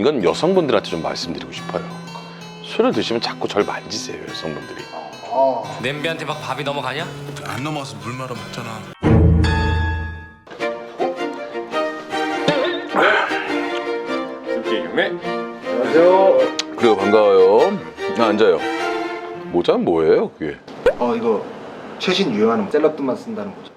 이건 여성분들한테 좀 말씀드리고 싶어요. 술을 드시면 자꾸 절 만지세요, 여성분들이. 냄비한테 막 밥이 넘어가냐? 안 넘어가서 물 말아 먹잖아. 그리고 반가워요. 아, 앉아요. 모자는 뭐예요, 그게? 어 이거 최신 유행하는 셀럽들만 쓴다는 거죠.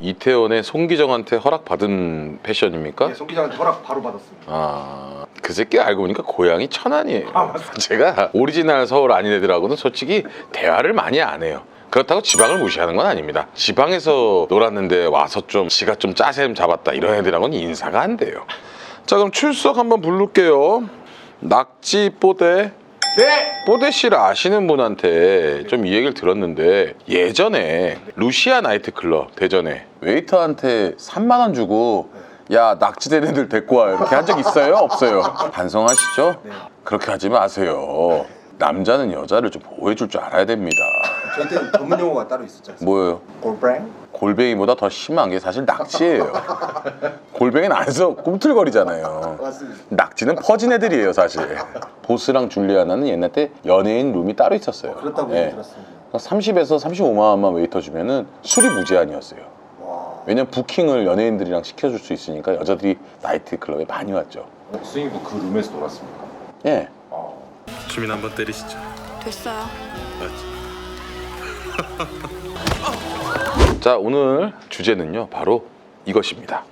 이태원의 송기정한테 허락받은 패션입니까? 네, 송 기자한테 허락 바로 받았습니다. 아, 그 새끼 알고 보니까 고향이 천안이에요. 아. 제가 오리지널 서울 아닌 애들하고는 솔직히 대화를 많이 안 해요. 그렇다고 지방을 무시하는 건 아닙니다. 지방에서 놀았는데 와서 좀 지가 좀 짜셈 잡았다 이런 애들하고는 인사가 안 돼요. 자 그럼 출석 한번 부를게요. 낙지 뽀대 네. 뽀대 씨를 아시는 분한테 좀 이 얘기를 들었는데 예전에 루시아 나이트클럽 대전에 웨이터한테 3만 원 주고 야 낙지된 애들 데리고 와 이렇게 한 적 있어요? 없어요? 반성하시죠? 네. 그렇게 하지 마세요. 남자는 여자를 좀 보호해줄 줄 알아야 됩니다. 저희 때는 전문 용어가 따로 있었지 않습니까? 뭐예요? 골프랭? 골뱅이보다 더 심한 게 사실 낙지예요. 골뱅이는 안서 꿈틀거리잖아요. 맞습니다. 낙지는 퍼진 애들이에요 사실. 보스랑 줄리아나는 옛날 때 연예인 룸이 따로 있었어요. 그렇다고 예. 들었습니다. 30에서 35만 원만 웨이터 주면은 술이 무제한이었어요. 와. 왜냐면 부킹을 연예인들이랑 시켜줄 수 있으니까 여자들이 나이트 클럽에 많이 왔죠. 스윙도 그 룸에서 놀았습니까? 예. 주민 한번 때리시죠. 됐어요. 자 오늘 주제는요 바로 이것입니다.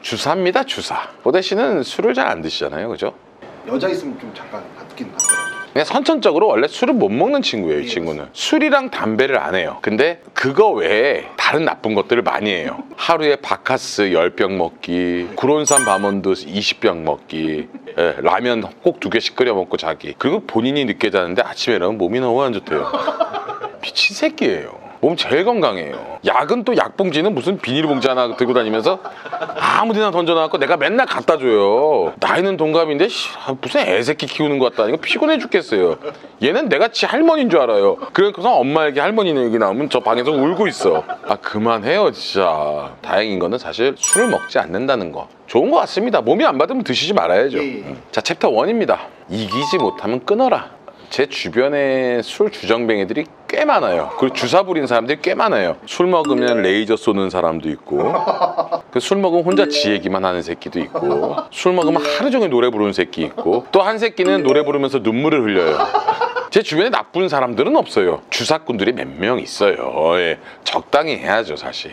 주사입니다 주사. 보대 씨는 술을 잘 안 드시잖아요, 그죠? 여자 있으면 좀 잠깐 받긴 받더라고요. 그냥 선천적으로 원래 술을 못 먹는 친구예요, 이 예, 친구는. 술이랑 담배를 안 해요. 근데 그거 외에 다른 나쁜 것들을 많이 해요. 하루에 바카스 10병 먹기, 구론산 바몬드 20병 먹기, 예, 라면 꼭 두 개씩 끓여 먹고 자기. 그리고 본인이 늦게 자는데 아침에 일어나면 몸이 너무 안 좋대요. 미친 새끼예요. 몸 제일 건강해요. 약은 또 약봉지는 무슨 비닐봉지 하나 들고 다니면서 아무데나 던져놔갖고 내가 맨날 갖다 줘요. 나이는 동갑인데 씨, 아, 무슨 애새끼 키우는 것 같다. 이거 피곤해 죽겠어요. 얘는 내가 지 할머니인 줄 알아요. 그래서 엄마에게 할머니 얘기 나오면 저 방에서 울고 있어. 아 그만해요 진짜. 다행인 거는 사실 술을 먹지 않는다는 거. 좋은 것 같습니다. 몸이 안 받으면 드시지 말아야죠. 예, 예. 음. 자 챕터 1입니다. 이기지 못하면 끊어라. 제 주변에 술 주정뱅이들이 꽤 많아요. 그리고 주사 부린 사람들이 꽤 많아요. 술 먹으면 레이저 쏘는 사람도 있고, 그 술 먹으면 혼자 지 얘기만 하는 새끼도 있고, 술 먹으면 하루 종일 노래 부르는 새끼 있고, 또 한 새끼는 노래 부르면서 눈물을 흘려요. 제 주변에 나쁜 사람들은 없어요. 주사꾼들이 몇 명 있어요. 예, 적당히 해야죠, 사실.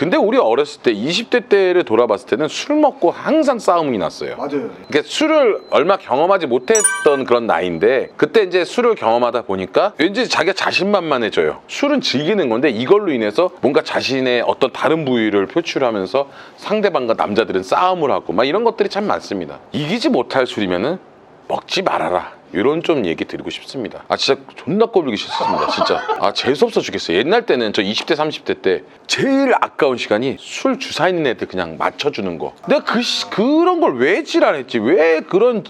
근데 우리 어렸을 때 20대 때를 돌아봤을 때는 술 먹고 항상 싸움이 났어요. 맞아요. 그러니까 술을 얼마 경험하지 못했던 그런 나이인데 그때 이제 술을 경험하다 보니까 왠지 자기가 자신만만해져요. 술은 즐기는 건데 이걸로 인해서 뭔가 자신의 어떤 다른 부위를 표출하면서 상대방과 남자들은 싸움을 하고 막 이런 것들이 참 많습니다. 이기지 못할 술이면은 먹지 말아라. 이런 좀 얘기 드리고 싶습니다. 아 진짜 존나 꼴보기 싫습니다. 진짜. 아 재수없어 죽겠어요. 옛날 때는 저 20대 30대 때 제일 아까운 시간이 술 주사 있는 애들 그냥 맞춰주는 거. 내가 그 시- 그런 걸 왜 지랄했지? 왜 그런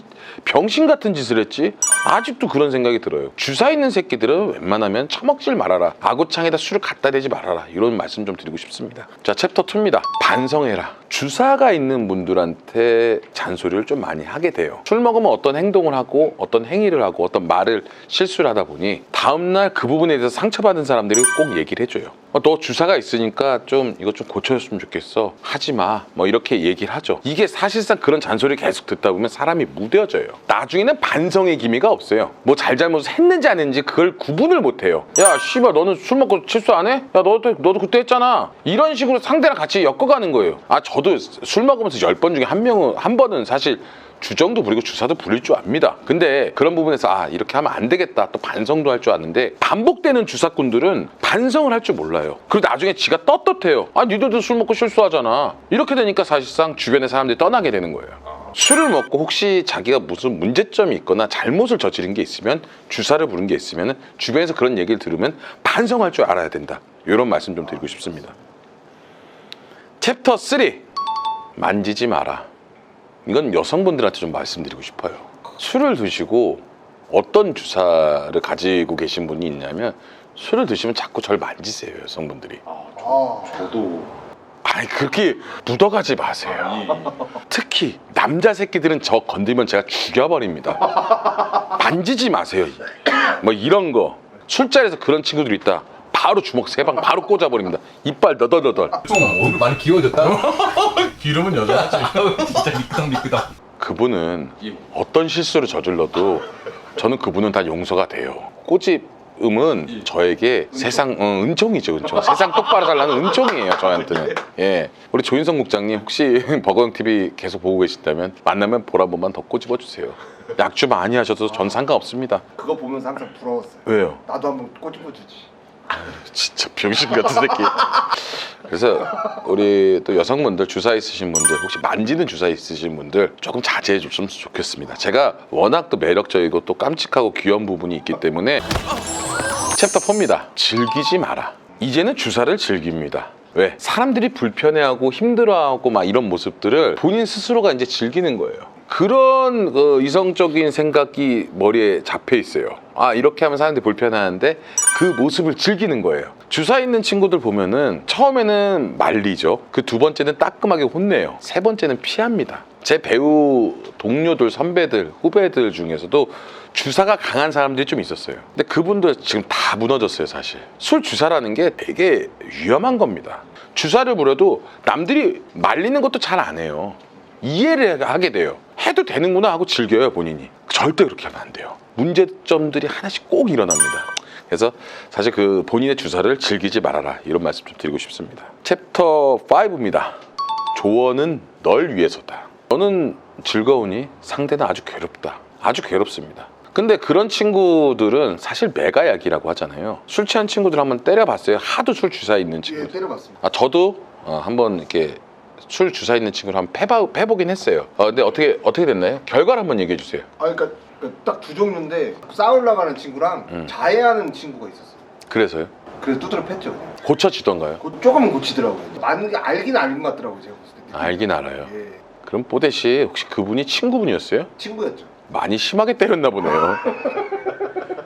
병신 같은 짓을 했지? 아직도 그런 생각이 들어요. 주사 있는 새끼들은 웬만하면 처먹질 말아라. 아구창에다 술을 갖다 대지 말아라. 이런 말씀 좀 드리고 싶습니다. 자 챕터 2입니다. 반성해라. 주사가 있는 분들한테 잔소리를 좀 많이 하게 돼요. 술 먹으면 어떤 행동을 하고 어떤 행위를 하고 어떤 말을 실수를 하다 보니 다음날 그 부분에 대해서 상처받은 사람들이 꼭 얘기를 해줘요. 어, 너 주사가 있으니까 좀 이것 좀 고쳐줬으면 좋겠어. 하지 마. 뭐 이렇게 얘기를 하죠. 이게 사실상 그런 잔소리를 계속 듣다 보면 사람이 무뎌져요. 나중에는 반성의 기미가 없어요. 뭐 잘잘못을 했는지 안 했는지 그걸 구분을 못 해요. 야, 씨발 너는 술 먹고 실수 안 해? 야, 너도 너도 그때 했잖아. 이런 식으로 상대랑 같이 엮어가는 거예요. 아, 저도 술 먹으면서 열 번 중에 한 명은 한 번은 사실 주정도 부리고 주사도 부릴 줄 압니다. 근데 그런 부분에서 아 이렇게 하면 안 되겠다 또 반성도 할 줄 아는데 반복되는 주사꾼들은 반성을 할 줄 몰라요. 그리고 나중에 지가 떳떳해요. 아 니들도 술 먹고 실수하잖아. 이렇게 되니까 사실상 주변의 사람들이 떠나게 되는 거예요. 술을 먹고 혹시 자기가 무슨 문제점이 있거나 잘못을 저지른 게 있으면 주사를 부른 게 있으면 주변에서 그런 얘기를 들으면 반성할 줄 알아야 된다. 이런 말씀 좀 드리고 싶습니다. 챕터 3 만지지 마라. 이건 여성분들한테 좀 말씀드리고 싶어요. 술을 드시고 어떤 주사를 가지고 계신 분이 있냐면 술을 드시면 자꾸 절 만지세요, 여성분들이. 아, 저도 아니 그렇게 묻어가지 마세요. 특히 남자 새끼들은 저 건들면 제가 죽여버립니다. 만지지 마세요. 뭐 이런 거 술자리에서 그런 친구들 있다. 바로 주먹 세 방 바로 꽂아버립니다. 이빨 너덜너덜. 좀 얼굴 많이 귀여워졌다. 기름은 여전하지. 진짜 미끄덩 미끄덩. 그분은 어떤 실수를 저질러도 저는 그분은 다 용서가 돼요. 꼬집음은 저에게 세상 어, 은총이죠, 은총. 세상 똑바로 달라는 은총이에요, 저한테는. 예, 우리 조인성 국장님 혹시 버거영 TV 계속 보고 계신다면 만나면 볼한 번만 더 꼬집어 주세요. 약주 많이 하셔도 전 상관없습니다. 그거 보면서 항상 부러웠어요. 왜요? 나도 한번 꼬집어 주지. 진짜 병신 같은 새끼. 그래서 우리 또 여성분들 주사 있으신 분들 혹시 만지는 주사 있으신 분들 조금 자제해 줬으면 좋겠습니다. 제가 워낙 또 매력적이고 또 깜찍하고 귀여운 부분이 있기 때문에 챕터 4입니다. 즐기지 마라. 이제는 주사를 즐깁니다. 왜? 사람들이 불편해하고 힘들어하고 막 이런 모습들을 본인 스스로가 이제 즐기는 거예요. 그런 그 이성적인 생각이 머리에 잡혀 있어요. 아 이렇게 하면 사람들이 불편해하는데 그 모습을 즐기는 거예요. 주사 있는 친구들 보면은 처음에는 말리죠. 그 두 번째는 따끔하게 혼내요. 세 번째는 피합니다. 제 배우 동료들, 선배들, 후배들 중에서도 주사가 강한 사람들이 좀 있었어요. 근데 그분들 지금 다 무너졌어요, 사실. 술 주사라는 게 되게 위험한 겁니다. 주사를 부려도 남들이 말리는 것도 잘 안 해요. 이해를 하게 돼요. 해도 되는구나 하고 즐겨요, 본인이. 절대 그렇게 하면 안 돼요. 문제점들이 하나씩 꼭 일어납니다. 그래서 사실 그 본인의 주사를 즐기지 말아라 이런 말씀 좀 드리고 싶습니다. 챕터 5입니다. 조언은 널 위해서다. 너는 즐거우니 상대는 아주 괴롭다. 아주 괴롭습니다. 근데 그런 친구들은 사실 메가약이라고 하잖아요. 술 취한 친구들 한번 때려봤어요. 하도 술 주사 있는 예, 친구들. 때려봤습니다. 아 저도 어, 한번 이렇게 술 주사 있는 친구를 한번 패봐, 패보긴 했어요. 어, 근데 어떻게 어떻게 됐나요? 결과를 한번 얘기해 주세요. 아, 그러니까 딱 두 종류인데 싸우려고 지구랑 음. 자해하는 친구가 있었어요. 그래서요? 그래서 두드려 팼죠. 고쳐지던가요? 그 조금은 고치더라고요. 맞는 게 알긴 알는 것 같더라고요. 제가 봤을 때. 알긴 알아요. 예, 그럼 뽀대 씨 혹시 그분이 친구분이었어요? 친구였죠. 많이 심하게 때렸나 보네요.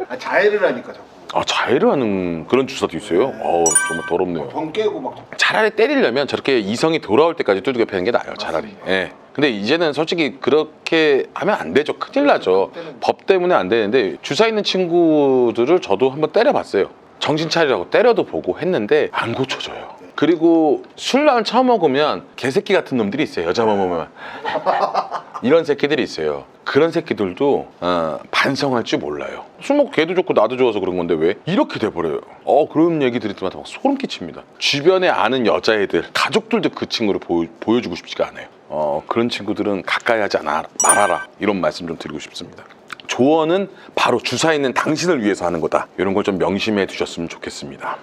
아, 자해를 하니까 자꾸. 아 자해를 하는 그런 주사도 있어요? 어우 정말 더럽네요. 병 깨고 막 차라리 때리려면 저렇게 이성이 돌아올 때까지 두들겨 패는 게 나아요. 차라리. 예. 근데 이제는 솔직히 그렇게 하면 안 되죠. 큰일 나죠. 법 때문에 안 되는데 주사 있는 친구들을 저도 한번 때려봤어요. 정신 차리라고 때려도 보고 했는데 안 고쳐져요. 그리고 술만 처먹으면 개새끼 같은 놈들이 있어요. 여자만 보면 이런 새끼들이 있어요. 그런 새끼들도 어, 반성할 줄 몰라요. 술 먹고 걔도 좋고 나도 좋아서 그런 건데 왜 이렇게 돼버려요? 어 그런 얘기 들을 때마다 막 소름 끼칩니다. 주변에 아는 여자애들, 가족들도 그 친구를 보여, 보여주고 싶지가 않아요. 어 그런 친구들은 가까이 하지 않아 말아라 이런 말씀 좀 드리고 싶습니다. 조언은 바로 주사 있는 당신을 위해서 하는 거다. 이런 걸 좀 명심해 두셨으면 좋겠습니다.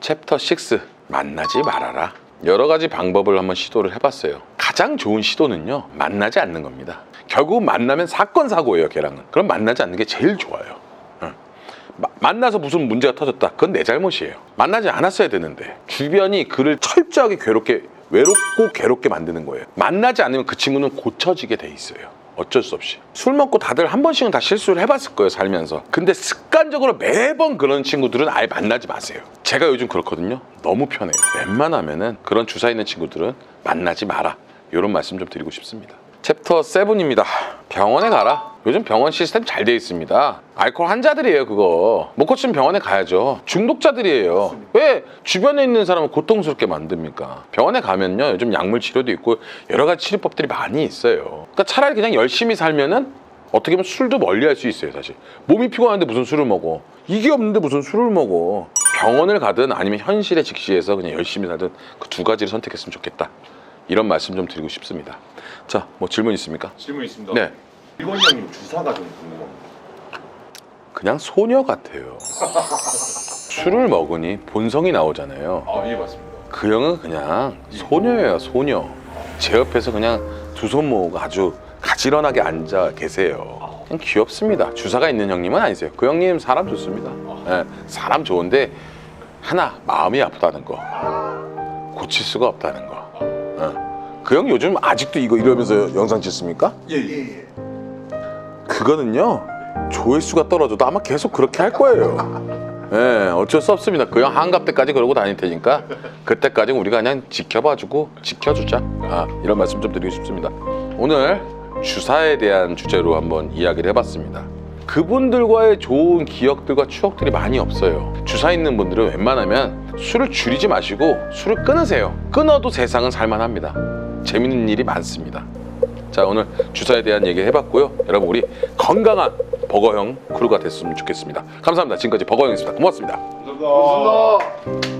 챕터 6 만나지 말아라. 여러 가지 방법을 한번 시도를 해봤어요. 가장 좋은 시도는요 만나지 않는 겁니다. 결국 만나면 사건 사고예요, 걔랑은. 그럼 만나지 않는 게 제일 좋아요. 만나서 무슨 문제가 터졌다. 그건 내 잘못이에요. 만나지 않았어야 되는데 주변이 그를 철저하게 괴롭게 외롭고 괴롭게 만드는 거예요. 만나지 않으면 그 친구는 고쳐지게 돼 있어요. 어쩔 수 없이. 술 먹고 다들 한 번씩은 다 실수를 해봤을 거예요 살면서. 근데 습관적으로 매번 그런 친구들은 아예 만나지 마세요. 제가 요즘 그렇거든요. 너무 편해요. 웬만하면은 그런 주사 있는 친구들은 만나지 마라. 이런 말씀 좀 드리고 싶습니다. 챕터 7입니다. 병원에 가라 요즘 병원 시스템 잘 돼 있습니다. 알코올 환자들이에요 그거. 못 고치면 병원에 가야죠. 중독자들이에요. 왜 주변에 있는 사람을 고통스럽게 만듭니까? 병원에 가면요 요즘 약물 치료도 있고 여러 가지 치료법들이 많이 있어요. 그러니까 차라리 그냥 열심히 살면은 어떻게 보면 술도 멀리 할 수 있어요 사실. 몸이 피곤한데 무슨 술을 먹어? 이게 없는데 무슨 술을 먹어? 병원을 가든 아니면 현실에 직시해서 그냥 열심히 살든 그 두 가지를 선택했으면 좋겠다. 이런 말씀 좀 드리고 싶습니다. 자뭐 질문 있습니까? 질문 있습니다. 네 일본 형님 주사가 좀 궁금합니다. 그냥 소녀 같아요 술을 먹으니 본성이 나오잖아요 아, 예, 맞습니다. 그 형은 그냥 소녀예요 소녀 제 옆에서 그냥 두 손 모으고 아주 가지런하게 앉아 계세요 그냥 귀엽습니다 주사가 있는 형님은 아니세요 그 형님 사람 좋습니다 예, 사람 좋은데 하나 마음이 아프다는 거 고칠 수가 없다는 거그형 요즘 아직도 이거 이러면서 영상 찍습니까? 예, 예. 예, 예. 그거는요 조회수가 떨어져도 아마 계속 그렇게 할 거예요 예, 어쩔 수 없습니다. 그형 한갑 때까지 그러고 다닐 테니까 그때까지 우리가 그냥 지켜봐주고 지켜주자. 아, 이런 말씀 좀 드리고 싶습니다. 오늘 주사에 대한 주제로 한번 이야기를 해봤습니다. 그분들과의 좋은 기억들과 추억들이 많이 없어요. 주사 있는 분들은 웬만하면 술을 줄이지 마시고 술을 끊으세요. 끊어도 세상은 살만합니다. 재밌는 일이 많습니다. 자 오늘 주사에 대한 얘기 해봤고요. 여러분 우리 건강한 버거형 크루가 됐으면 좋겠습니다. 감사합니다. 지금까지 버거형이었습니다. 고맙습니다. 감사합니다.